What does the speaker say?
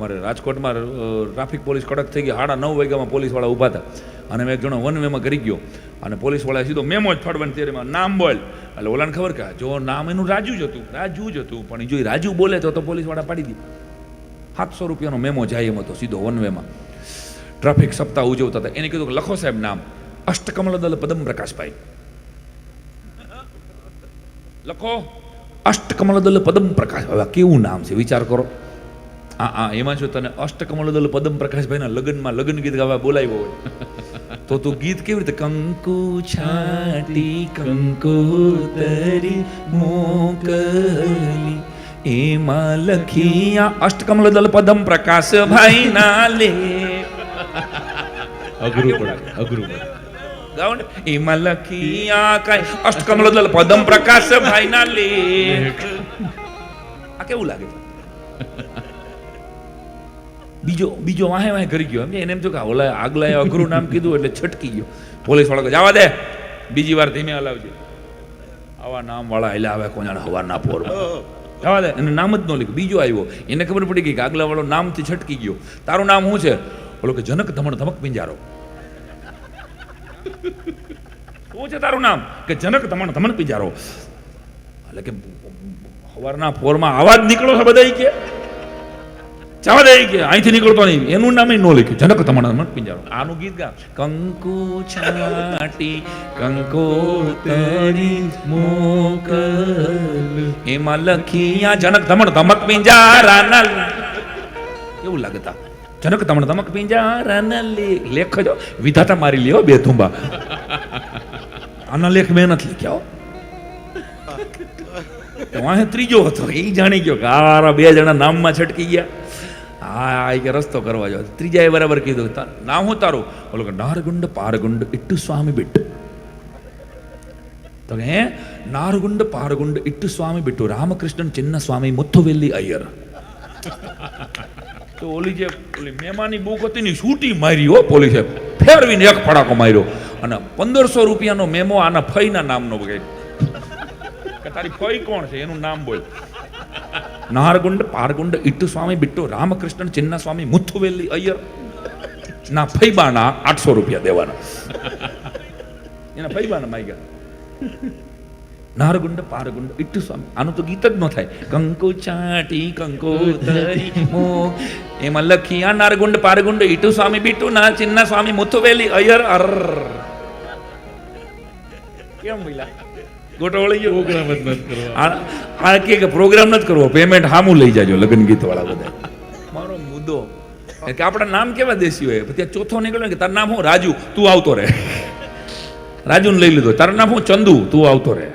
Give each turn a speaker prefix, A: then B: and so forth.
A: અમારે રાજકોટમાં traffic police કડક થઈ ગઈ. સાડા નવ વાગ્યામાં પોલીસવાળા ઊભા હતા. અને મેં એક જણો વન વેમાં કરી ગયો. અને પોલીસવાળાએ સીધો મેમો જ ફાડવાની તૈયારીમાં નામ બોલ. એટલે ઓલાને ખબર કે જો નામ એનું રાજુ જ હતું, રાજુ જ હતું. પણ જો રાજુ બોલે તો તો પોલીસવાળા પાડી દી. સાતસો રૂપિયાનો મેમો જાય એમ હતો સીધો વન વેમાં ટ્રાફિક સપ્તાહ ઉજવતા હતા. એને કીધું કે લખો સાહેબ નામ. અષ્ટકમલદલ પદમ પ્રકાશભાઈ. લખો. અષ્ટકમલદલ પદમ પ્રકાશ હવે કેવું નામ છે? વિચાર કરો. આ આ એમાં જો તને અષ્ટકમલદલ પદમ પ્રકાશભાઈના લગ્નમાં લગ્ન ગીત ગાવા બોલાવ્યો હોય તો તું ગીત કેવી રીતે કંકુ છાટી કંકુ તરી મોકલી એમાં લખી આ અષ્ટકમલદલ પદમ પ્રકાશભાઈ ના લે.
B: અઘરું પડે અઘરું પડે.
A: એમાં લખિયા કઈ અષ્ટકમલદલ પદમ પ્રકાશભાઈ ના લે. આ કેવું લાગે છે? બીજો બીજો વાહે વાહે ઘરી ગયો. એમ એને એમ જો કે ઓલા આગલા અઘરું નામ કીધું એટલે છટકી ગયો. પોલીસવાળા જવા દે. બીજી વાર ધીમે હલાવજે. આવા નામ વાળા એટલે આવે કોઈ હવારના પોર જવા દે. એને નામ જ ન લીધું બીજો આવ્યો. એને ખબર પડી ગઈ કે આગલા વાળો નામથી છટકી ગયો. તારું નામ શું છે? બોલો કે, જનક ધમણ ધમક પિંજારો. શું છે તારું નામ? કે, જનક ધમણ ધમણ પિંજારો. એટલે કે સવારના પોરમાં આવાજ નીકળો છે બધા કે? જવા દે કે અહીંથી નીકળતો નહીં. એનું નામ ન લખ્યું. જનક ધમણ ધમણ પિંજારો. આનું ગીત ગા કંકુ છાટી કંકો તરી મોકલ. એમાં લખિયા જનક ધમણ ધમક પિંજારા ના એવું લાગતા જનક ધમણ ધમક પિંજારા ના લેખ લેખ જો વિધાતા મારી લ્યો બે ધુંબા. આના લેખ મેં નથી લખ્યા હો. ત્રીજો હતો. એ જાણી ગયો કે આ બે જણા નામમાં છટકી ગયા. હા કે રસ્તો કરવા જો ત્રીજાએ બરાબર કીધું ના હું તારું? બોલો કે નારગુંડ, પારગુંડ ઇટ્ટુ સ્વામી બિટ્ટ તો હે? નારગુંડ, પારગુંડ ઇટ્ટુ સ્વામી બિટ્ટુ રામકૃષ્ણ ચિન્ન સ્વામી મુથુવેલી અಯ್યર તો ઓલી જે ઓલી મેમાની બુક હતી ને, છૂટી મારી હો પોલીસે. ફેરવીને એક ફડાકો માર્યો. અને પંદરસો રૂપિયાનો મેમો આના ફઈના નામનો કે તારી ફઈ કોણ છે? એનું નામ બોલ. નારગુંડ પારગુંડ ઇટ્ટુ સ્વામી બિટ્ટુ રામકૃષ્ણ ચિન્ના સ્વામી મુથુવેલી અಯ್યર ના ફૈબાના આઠસો રૂપિયા દેવાના એના ફૈબાના માગ્યા નારગુંડ પારગુંડ ઇટ્ટુ સ્વામી આનું તો ગીત જ ન થાય કંકુ ચાટી કંકુ મો એમાં લખી આ નારગુંડ પારગુંડ ઇટુ સ્વામી બીટુ ના ચિન્ના સ્વામી મુથુવેલી અયર અર ગોટો વળી ગયો
B: પ્રોગ્રામ જ નથી કરવો
A: આ કે પ્રોગ્રામ નથી કરવો પેમેન્ટ હામું લઈ જાજો લગ્ન ગીત વાળા બધા. મારો મુદ્દો. કે આપણા નામ કેવા દેશી હોય? પછી ચોથો નીકળ્યો કે તારું નામ હું રાજુ તું આવતો રહે. રાજુને લઈ લીધો. તારું નામ હું ચંદુ તું આવતો રહે.